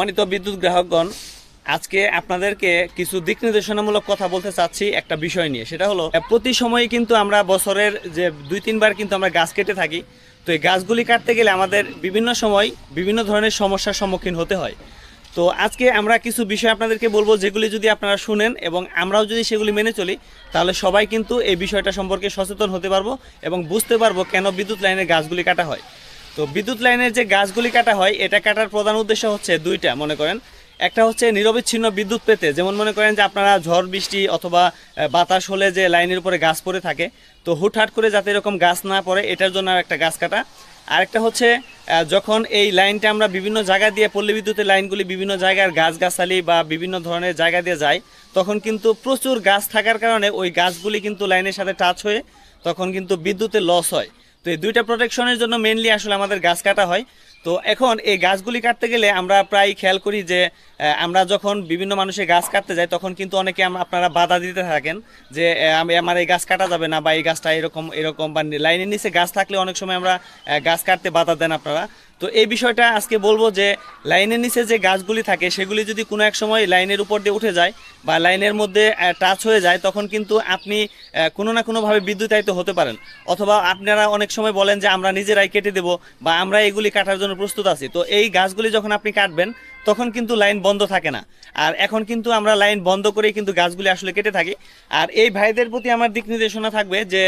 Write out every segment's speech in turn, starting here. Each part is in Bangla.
সম্মানিত বিদ্যুৎ গ্রাহকগণ, আজকে আপনাদেরকে কিছু দিক নির্দেশনামূলক কথা বলতে চাচ্ছি একটা বিষয় নিয়ে। সেটা হলো, প্রতি সময়ে কিন্তু আমরা বছরের যে দুই, তিনবার কিন্তু আমরা গাছ কেটে থাকি। তো এই গাছগুলি কাটতে গেলে আমাদের বিভিন্ন সময় বিভিন্ন ধরনের সমস্যার সম্মুখীন হতে হয়। তো আজকে আমরা কিছু বিষয় আপনাদেরকে বলব, যেগুলি যদি আপনারা শুনেন এবং আমরাও যদি সেগুলি মেনে চলি, তাহলে সবাই কিন্তু এই বিষয়টা সম্পর্কে সচেতন হতে পারব এবং বুঝতে পারব কেন বিদ্যুৎ লাইনের গাছগুলি কাটা হয়। তো বিদ্যুৎ লাইনের যে গাছগুলি কাটা হয়, এটা কাটার প্রধান উদ্দেশ্য হচ্ছে দুইটা, মনে করেন। একটা হচ্ছে নিরবিচ্ছিন্ন বিদ্যুৎ পেতে, যেমন মনে করেন যে আপনারা ঝড়, বৃষ্টি অথবা বাতাস হলে যে লাইনের উপরে গাছ পড়ে থাকে, তো হুটহাট করে যাতে এরকম গাছ না পড়ে, এটার জন্য একটা গাছ কাটা। আরেকটা হচ্ছে যখন এই লাইনটা আমরা বিভিন্ন জায়গা দিয়ে, পল্লী বিদ্যুতের লাইনগুলি বিভিন্ন জায়গার গাছগাছালি বা বিভিন্ন ধরনের জায়গা দিয়ে যায়, তখন কিন্তু প্রচুর গাছ থাকার কারণে ওই গাছগুলি কিন্তু লাইনের সাথে টাচ হয়ে, তখন কিন্তু বিদ্যুতে লস হয়। তো এই দুইটা প্রোটেকশনের জন্য মেনলি আসলে আমাদের গাছ কাটা হয়। তো এখন এই গাছগুলি কাটতে গেলে আমরা প্রায় খেয়াল করি যে আমরা যখন বিভিন্ন মানুষের গাছ কাটতে যাই, তখন কিন্তু অনেকে আপনারা বাধা দিতে থাকেন যে আমি আমার এই গাছ কাটা যাবে না বা এই গাছটা এরকম এরকম বা লাইনের নিচে গাছ থাকলে অনেক সময় আমরা গাছ কাটতে বাধা দেন আপনারা। তো এই বিষয়টা আজকে বলব যে, লাইনের নিচে যে গাছগুলি থাকে, সেগুলি যদি কোনো এক সময় লাইনের উপর দিয়ে উঠে যায় বা লাইনের মধ্যে টাচ হয়ে যায়, তখন কিন্তু আপনি কোনো না কোনোভাবে বিদ্যুতায়িত হতে পারেন। অথবা আপনারা অনেক সময় বলেন যে, আমরা নিজেরাই কেটে দেব বা আমরা এগুলি কাটার জন্য প্রস্তুত আছি। তো এই গাছগুলি যখন আপনি কাটবেন তখন কিন্তু লাইন বন্ধ থাকে না। আর এখন কিন্তু আমরা লাইন বন্ধ করেই কিন্তু গাছগুলি আসলে কেটে থাকি। আর এই ভাইদের প্রতি আমার দিক নির্দেশনা থাকবে যে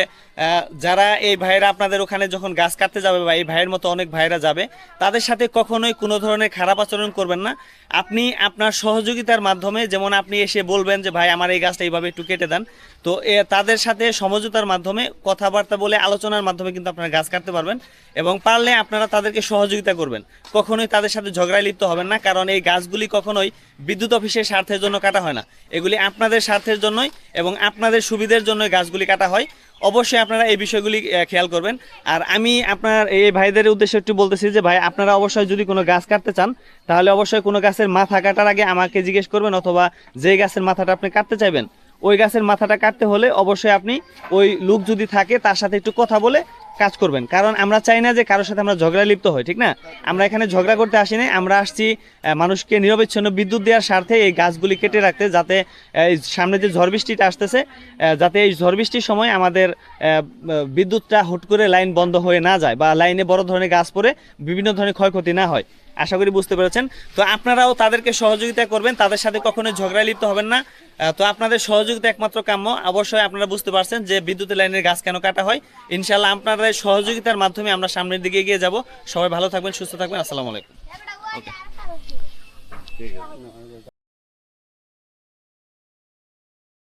যারা এই ভাইয়েরা আপনাদের ওখানে যখন গাছ কাটতে যাবে বা এই ভাইয়ের মতো অনেক ভাইয়েরা যাবে তাদের সাথে কখনোই কোনো ধরনের খারাপ আচরণ করবেন না। আপনি আপনার সহযোগিতার মাধ্যমে যেমন আপনি এসে বলবেন যে ভাই আমার এই গাছটা এইভাবে একটু কেটে দেন। তো এ, তাদের সাথে সমঝোতার মাধ্যমে কথাবার্তা বলে আলোচনার মাধ্যমে কিন্তু আপনারা গাছ কাটতে পারবেন। এবং পারলে আপনারা তাদেরকে সহযোগিতা করবেন। কখনোই তাদের সাথে ঝগড়ায় লিপ্ত হবেন না। কারণ এই গাছগুলি কখনোই বিদ্যুৎ অফিসের স্বার্থের জন্য কাটা হয় না। এগুলি আপনাদের স্বার্থের জন্যই এবং আপনাদের সুবিধার জন্য গাছগুলি কাটা হয়। অবশ্যই আপনারা এই বিষয়গুলি খেয়াল করবেন। আর আমি আপনার এই ভাইদের উদ্দেশ্যে একটু বলতেছি যে, ভাই, আপনারা অবশ্যই যদি কোনো গাছ কাটতে চান, তাহলে অবশ্যই কোনো গাছের মাথা কাটার আগে আমাকে জিজ্ঞেস করবেন অথবা যে গাছের মাথাটা আপনি কাটতে চাইবেন, ওই গাছের মাথাটা কাটতে হলে অবশ্যই আপনি ওই লোক যদি থাকে, তার সাথে একটু কথা বলে কাজ করবেন। কারণ আমরা চাই না যে কারোর সাথে আমরা ঝগড়া লিপ্ত হই, ঠিক না? আমরা এখানে ঝগড়া করতে আসি না আমরা আসছি মানুষকে নিরবিচ্ছিন্ন বিদ্যুৎ দেওয়ার স্বার্থে এই গাছগুলি কেটে রাখতে, যাতে এই সামনে যে ঝড় বৃষ্টিটা আসতেছে যাতে এই ঝড় বৃষ্টির সময় আমাদের বিদ্যুৎটা হুট করে লাইন বন্ধ হয়ে না যায় বা লাইনে বড় ধরনের গাছ পড়ে বিভিন্ন ধরনের ক্ষয়ক্ষতি না হয়। আশা করি বুঝতে পেরেছেন। তো আপনারাও তাদেরকে সহযোগিতা করবেন, তাদের সাথে কখনো ঝগড়া লিপ্ত হবেন না। তো আপনাদের সহযোগিতা একমাত্র কাম্য। অবশ্যই আপনারা বুঝতে পারছেন যে বিদ্যুতের লাইনের গাছ কেন কাটা হয়। ইনশাল্লাহ আপনাদের সহযোগিতার মাধ্যমে আমরা সামনের দিকে এগিয়ে যাব। সবাই ভালো থাকবেন, সুস্থ থাকবেন। আসসালামু আলাইকুম। ওকে।